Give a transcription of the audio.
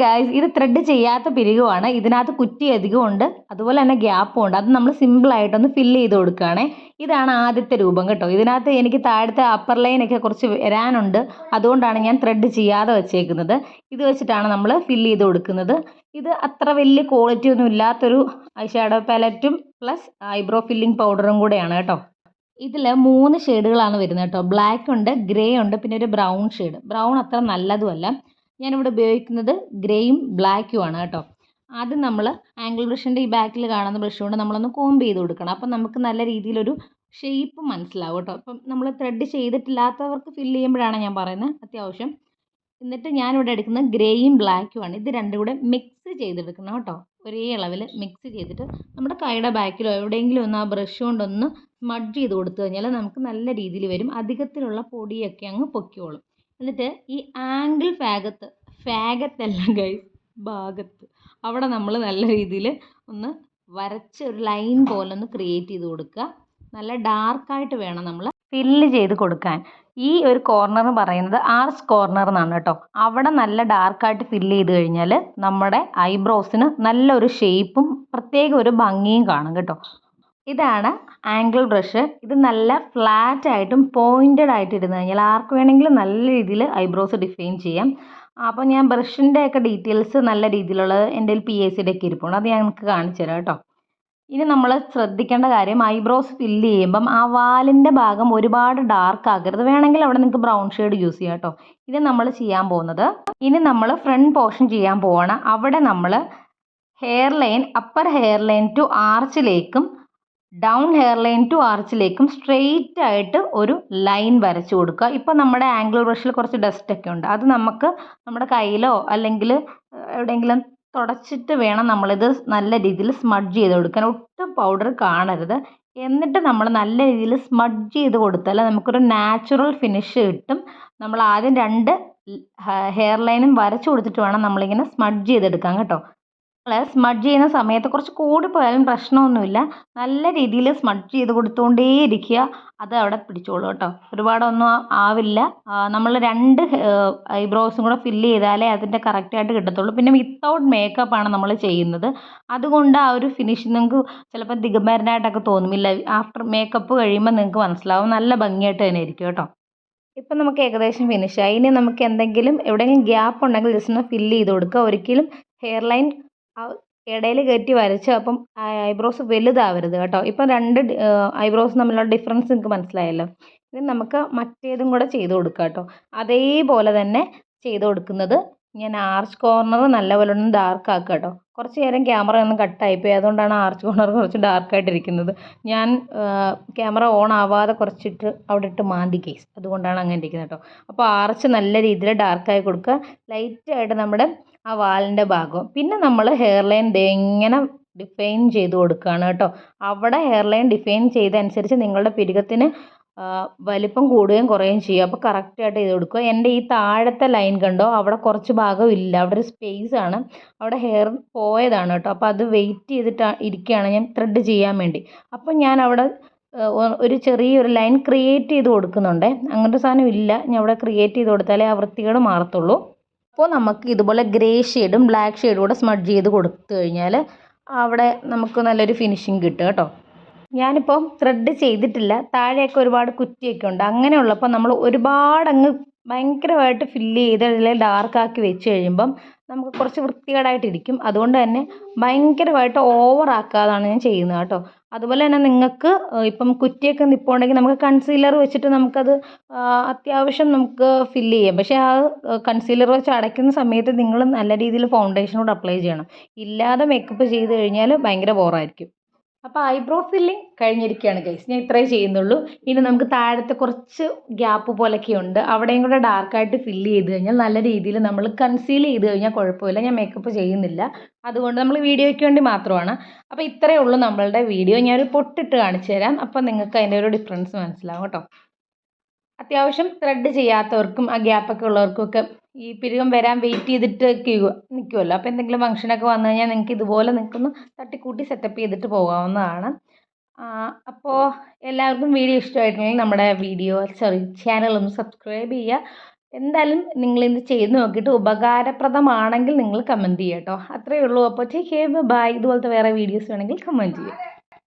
Guys ഇത് thread ചെയ്യാത്ത പിരികുമാണ് ഇതിനകത്ത് കുറ്റി അധികം ഉണ്ട്. അതുപോലെ തന്നെ ഗ്യാപ്പും ഉണ്ട്. അത് നമ്മൾ സിമ്പിളായിട്ടൊന്ന് ഫില്ല് ചെയ്ത് കൊടുക്കുകയാണേ. ഇതാണ് ആദ്യത്തെ രൂപം കേട്ടോ. ഇതിനകത്ത് എനിക്ക് താഴത്തെ അപ്പർ ലൈനൊക്കെ കുറച്ച് വരാനുണ്ട്. അതുകൊണ്ടാണ് ഞാൻ ത്രെഡ് ചെയ്യാതെ വെച്ചേക്കുന്നത്. ഇത് വെച്ചിട്ടാണ് നമ്മൾ ഫില്ല് ചെയ്ത് കൊടുക്കുന്നത്. ഇത് അത്ര വലിയ ക്വാളിറ്റി ഒന്നും ഇല്ലാത്തൊരു ഷാഡോ പാലറ്റും പ്ലസ് ഐബ്രോ ഫില്ലിംഗ് പൗഡറും കൂടെയാണ് കേട്ടോ. ഇതിൽ മൂന്ന് ഷെയ്ഡുകളാണ് വരുന്നത് കേട്ടോ. ബ്ലാക്ക് ഉണ്ട് ഗ്രേ ഉണ്ട് പിന്നെ ഒരു ബ്രൗൺ ഷെയ്ഡ് ബ്രൗൺ അത്ര നല്ലതുമല്ല. ഞാനിവിടെ ഉപയോഗിക്കുന്നത് ഗ്രേയും ബ്ലാക്കും ആണ് കേട്ടോ. ആദ്യം നമ്മൾ ആംഗിൾ ബ്രഷിന്റെ ഈ ബാക്കിൽ കാണുന്ന ബ്രഷ് കൊണ്ട് നമ്മളൊന്ന് കോംബ് ചെയ്ത് കൊടുക്കണം. അപ്പം നമുക്ക് നല്ല രീതിയിലൊരു ഷേപ്പ് മനസ്സിലാവും കേട്ടോ. അപ്പം നമ്മൾ ത്രെഡ് ചെയ്തിട്ടില്ലാത്തവർക്ക് ഫില്ല് ചെയ്യുമ്പോഴാണ് ഞാൻ പറയുന്നത് അത്യാവശ്യം. എന്നിട്ട് ഞാനിവിടെ എടുക്കുന്നത് ഗ്രേയും ബ്ലാക്കുമാണ് ഇത് രണ്ടും കൂടെ മിക്സ് ചെയ്തെടുക്കണം കേട്ടോ. ഒരേ അളവിൽ മിക്സ് ചെയ്തിട്ട് നമ്മുടെ കൈയുടെ ബാക്കിലോ എവിടെയെങ്കിലും ഒന്ന് ആ ബ്രഷ് കൊണ്ടൊന്ന് സ്മഡ് ചെയ്ത് കൊടുത്തു കഴിഞ്ഞാൽ നമുക്ക് നല്ല രീതിയിൽ വരും. അധികത്തിലുള്ള പൊടിയൊക്കെ അങ്ങ് പൊയ്ക്കോളും എന്നിട്ട് ഈ ആംഗിൾ ഫാഗത്ത് ഫാഗത്തല്ല ഗൈസ് ഭാഗത്ത്. അവിടെ നമ്മൾ നല്ല രീതിയിൽ ഒന്ന് വരച്ച് ഒരു ലൈൻ പോലെ ഒന്ന് ക്രിയേറ്റ് ചെയ്ത് കൊടുക്കുക. നല്ല ഡാർക്കായിട്ട് വേണം നമ്മൾ ഫില്ല് ചെയ്ത് കൊടുക്കാൻ. ഈ ഒരു കോർണർ പറയുന്നത് ആർസ് കോർണർ എന്നാണ് കേട്ടോ. അവിടെ നല്ല ഡാർക്കായിട്ട് ഫില്ല് ചെയ്ത് കഴിഞ്ഞാൽ നമ്മുടെ ഐബ്രോസിന് നല്ലൊരു ഷേപ്പും പ്രത്യേക ഒരു ഭംഗിയും കാണും കേട്ടോ. ഇതാണ് ആംഗിൾ ബ്രഷ് ഇത് നല്ല ഫ്ലാറ്റ് ആയിട്ടും പോയിന്റഡ് ആയിട്ട് ഇരുന്ന് കഴിഞ്ഞാൽ ആർക്ക് വേണമെങ്കിലും നല്ല രീതിയിൽ ഐബ്രോസ് ഡിഫൈൻ ചെയ്യാം. അപ്പോൾ ഞാൻ ബ്രഷിന്റെ ഒക്കെ ഡീറ്റെയിൽസ് നല്ല രീതിയിലുള്ളത് എന്റെ പി എസ് സിയുടെ ഒക്കെ ഇരിപ്പുണ്ട്. അത് ഞാൻ നിങ്ങൾക്ക് കാണിച്ചു തരാം കേട്ടോ. ഇനി നമ്മൾ ശ്രദ്ധിക്കേണ്ട കാര്യം ഐബ്രോസ് ഫില്ല് ചെയ്യുമ്പം ആ വാലിന്റെ ഭാഗം ഒരുപാട് ഡാർക്ക് ആകരുത് വേണമെങ്കിൽ അവിടെ നിങ്ങൾക്ക് ബ്രൗൺ ഷെയ്ഡ് യൂസ് ചെയ്യാം കേട്ടോ. ഇത് നമ്മൾ ചെയ്യാൻ പോകുന്നത് ഇനി നമ്മൾ ഫ്രണ്ട് പോർഷൻ ചെയ്യാൻ പോവാണ്. അവിടെ നമ്മൾ hair line upper hair line to ആർച്ചിലേക്കും down hair line to ആർച്ചിലേക്കും സ്ട്രെയിറ്റ് ആയിട്ട് ഒരു ലൈൻ വരച്ചു കൊടുക്കുക. ഇപ്പോൾ നമ്മുടെ ആംഗിൾ ബ്രഷിൽ കുറച്ച് ഡസ്റ്റ് ഒക്കെ ഉണ്ട്. അത് നമുക്ക് നമ്മുടെ കയ്യിലോ അല്ലെങ്കിൽ എവിടെയെങ്കിലും തുടച്ചിട്ട് വേണം നമ്മളിത് നല്ല രീതിയിൽ സ്മഡ്ജ് ചെയ്ത് കൊടുക്കാൻ. ഒട്ടും പൗഡർ കാണരുത്. എന്നിട്ട് നമ്മൾ നല്ല രീതിയിൽ സ്മഡ്ജ് ചെയ്ത് കൊടുത്താൽ നമുക്കൊരു നാച്ചുറൽ ഫിനിഷ് കിട്ടും. നമ്മൾ ആദ്യം രണ്ട് ഹെയർ ലൈനും വരച്ചു കൊടുത്തിട്ട് വേണം നമ്മളിങ്ങനെ സ്മഡ്ജ് ചെയ്തെടുക്കാൻ കേട്ടോ. നമ്മൾ സ്മഡ്ജ് ചെയ്യുന്ന സമയത്ത് കുറച്ച് കൂടിപ്പോയാലും പ്രശ്നമൊന്നുമില്ല. നല്ല രീതിയിൽ സ്മഡ്ജ് ചെയ്ത് കൊടുത്തുകൊണ്ടേ ഇരിക്കുക അത് അവിടെ പിടിച്ചോളും കേട്ടോ. ഒരുപാടൊന്നും ആവില്ല. നമ്മൾ രണ്ട് ഐബ്രോസും കൂടെ ഫില്ല് ചെയ്താലേ അതിന്റെ കറക്റ്റായിട്ട് കിട്ടത്തുള്ളൂ. പിന്നെ വിത്തൗട്ട് മേക്കപ്പ് ആണ് നമ്മൾ ചെയ്യുന്നത്. അതുകൊണ്ട് ആ ഒരു ഫിനിഷ് നിങ്ങൾക്ക് ചിലപ്പോൾ ദിഗംബരനായിട്ടൊക്കെ തോന്നുമില്ല. ആഫ്റ്റർ മേക്കപ്പ് കഴിയുമ്പോൾ നിങ്ങൾക്ക് മനസ്സിലാവും. നല്ല ഭംഗിയായിട്ട് തന്നെ ഇരിക്കും കേട്ടോ. ഇപ്പം നമുക്ക് ഏകദേശം ഫിനിഷായി ഇനി നമുക്ക് എന്തെങ്കിലും എവിടെയെങ്കിലും ഗ്യാപ്പ് ഉണ്ടെങ്കിൽ ജസ്റ്റ് ഒന്ന് ഫില്ല് ചെയ്ത് കൊടുക്കുക. ഒരിക്കലും ഹെയർ ലൈൻ ഇടയിൽ കയറ്റി വരച്ച് അപ്പം ഐബ്രോസ് വലുതാവരുത് കേട്ടോ. ഇപ്പം രണ്ട് ഐബ്രോസ് തമ്മിലുള്ള ഡിഫറൻസ് നിങ്ങൾക്ക് മനസ്സിലായല്ലോ. ഇനി നമുക്ക് മറ്റേതും കൂടെ ചെയ്ത് കൊടുക്കാം കേട്ടോ. അതേപോലെ തന്നെ ചെയ്ത് കൊടുക്കുന്നത് ഞാൻ ആർച്ച് കോർണർ നല്ലപോലെ ഒന്ന് ഡാർക്ക് ആക്കുക കേട്ടോ. കുറച്ച് നേരം ക്യാമറ ഒന്ന് കട്ടായിപ്പോയി. അതുകൊണ്ടാണ് ആർച്ച് കോർണർ കുറച്ച് ഡാർക്കായിട്ടിരിക്കുന്നത്. ഞാൻ ക്യാമറ ഓൺ ആവാതെ കുറച്ചിട്ട് അവിടെ ഇട്ട് മാന്തി കേസ്. അതുകൊണ്ടാണ് അങ്ങനെ ഇരിക്കുന്നത് കേട്ടോ. അപ്പോൾ ആർച്ച് നല്ല രീതിയിൽ ഡാർക്കായി കൊടുക്കുക. ലൈറ്റായിട്ട് നമ്മുടെ ആ വാലിന്റെ ഭാഗം പിന്നെ നമ്മൾ ഹെയർ ലൈൻ ദേ ഇങ്ങനെ ഡിഫൈൻ ചെയ്ത് കൊടുക്കുകയാണ് കേട്ടോ. അവിടെ ഹെയർ ലൈൻ ഡിഫൈൻ ചെയ്തനുസരിച്ച് നിങ്ങളുടെ പിരികത്തിന് വലിപ്പം കൂടുകയും കുറയുകയും ചെയ്യും. അപ്പോൾ കറക്റ്റായിട്ട് ചെയ്ത് കൊടുക്കുക എന്റെ ഈ താഴത്തെ ലൈൻ കണ്ടോ? അവിടെ കുറച്ച് ഭാഗം ഇല്ല. അവിടെ ഒരു സ്പേസ് ആണ്. അവിടെ ഹെയർ പോയതാണ് കേട്ടോ. അപ്പോൾ അത് വെയിറ്റ് ചെയ്തിട്ട് ഇരിക്കുകയാണ് ഞാൻ ത്രെഡ് ചെയ്യാൻ വേണ്ടി. അപ്പോൾ ഞാൻ അവിടെ ഒരു ചെറിയൊരു ലൈൻ ക്രിയേറ്റ് ചെയ്ത് കൊടുക്കുന്നുണ്ട്. അങ്ങനത്തെ സാധനം ഇല്ല. ഞാൻ അവിടെ ക്രിയേറ്റ് ചെയ്ത് കൊടുത്താലേ ആ വൃത്തികേട് മാറത്തുള്ളൂ. അപ്പോൾ നമുക്ക് ഇതുപോലെ ഗ്രേ ഷെയ്ഡും ബ്ലാക്ക് ഷെയ്ഡും കൂടെ സ്മഡ്ജ് ചെയ്ത് കൊടുത്തു കഴിഞ്ഞാൽ അവിടെ നമുക്ക് നല്ലൊരു ഫിനിഷിങ് കിട്ടും കേട്ടോ. ഞാനിപ്പം ത്രെഡ് ചെയ്തിട്ടില്ല. താഴെയൊക്കെ ഒരുപാട് കുറ്റിയൊക്കെ ഉണ്ട്. അങ്ങനെയുള്ളപ്പോൾ നമ്മൾ ഒരുപാട് അങ്ങ് ഭയങ്കരമായിട്ട് ഫില്ല് ചെയ്ത് അതിൽ ഡാർക്കാക്കി വെച്ച് കഴിയുമ്പം നമുക്ക് കുറച്ച് വൃത്തികേടായിട്ടിരിക്കും അതുകൊണ്ട് തന്നെ ഭയങ്കരമായിട്ട് ഓവർ ആക്കാതാണ് ഞാൻ ചെയ്യുന്നത് കേട്ടോ. അതുപോലെ തന്നെ നിങ്ങൾക്ക് ഇപ്പം കുറ്റിയൊക്കെ നിപ്പുണ്ടെങ്കിൽ നമുക്ക് കൺസീലർ വെച്ചിട്ട് നമുക്കത് അത്യാവശ്യം നമുക്ക് ഫില്ല് ചെയ്യാം. പക്ഷേ ആ കൺസീലർ വെച്ച് അടയ്ക്കുന്ന സമയത്ത് നിങ്ങൾ നല്ല രീതിയിൽ ഫൗണ്ടേഷനോട് അപ്ലൈ ചെയ്യണം. ഇല്ലാതെ മേക്കപ്പ് ചെയ്ത് കഴിഞ്ഞാൽ ഭയങ്കര ബോറായിരിക്കും അപ്പോൾ ഐബ്രോ ഫില്ലിങ് കഴിഞ്ഞിരിക്കുകയാണ് ഗൈസ് ഞാൻ ഇത്രേ ചെയ്യുന്നുള്ളൂ. ഇനി നമുക്ക് താഴത്തെ കുറച്ച് ഗ്യാപ്പ് പോലൊക്കെ ഉണ്ട്. അവിടെയും കൂടെ ഡാർക്കായിട്ട് ഫില്ല് ചെയ്ത് കഴിഞ്ഞാൽ നല്ല രീതിയിൽ നമ്മൾ കൺസീൽ ചെയ്ത് കഴിഞ്ഞാൽ കുഴപ്പമില്ല. ഞാൻ മേക്കപ്പ് ചെയ്യുന്നില്ല. അതുകൊണ്ട് നമ്മൾ വീഡിയോയ്ക്ക് വേണ്ടി മാത്രമാണ്. അപ്പോൾ ഇത്രയേ ഉള്ളൂ നമ്മളുടെ വീഡിയോ ഞാനൊരു പൊട്ടിട്ട് കാണിച്ചു തരാം. അപ്പോൾ നിങ്ങൾക്ക് അതിന്റെ ഒരു ഡിഫറൻസ് മനസ്സിലാവും കേട്ടോ. അത്യാവശ്യം ത്രെഡ് ചെയ്യാത്തവർക്കും ആ ഗ്യാപ്പൊക്കെ ഉള്ളവർക്കും ഒക്കെ ഈ പിരികം വരാൻ വെയിറ്റ് ചെയ്തിട്ട് നിൽക്കുമല്ലോ അപ്പോൾ എന്തെങ്കിലും ഫംഗ്ഷനൊക്കെ വന്നു കഴിഞ്ഞാൽ നിങ്ങൾക്ക് ഇതുപോലെ നിൽക്കുന്നു തട്ടിക്കൂട്ടി സെറ്റപ്പ് ചെയ്തിട്ട് പോകാവുന്നതാണ്. അപ്പോൾ എല്ലാവർക്കും വീഡിയോ ഇഷ്ടമായിട്ടുണ്ടെങ്കിൽ നമ്മുടെ വീഡിയോ സോറി ചാനൽ ഒന്ന് സബ്സ്ക്രൈബ് ചെയ്യുക. എന്തായാലും നിങ്ങൾ നിങ്ങളിത് ചെയ്ത് നോക്കിയിട്ട് ഉപകാരപ്രദമാണെങ്കിൽ നിങ്ങൾ കമന്റ് ചെയ്യുക കേട്ടോ അത്രയേ ഉള്ളൂ. അപ്പോൾ ടേക്ക് കെയർ ബൈ ഇതുപോലത്തെ വേറെ വീഡിയോസ് വേണമെങ്കിൽ കമന്റ് ചെയ്യുക.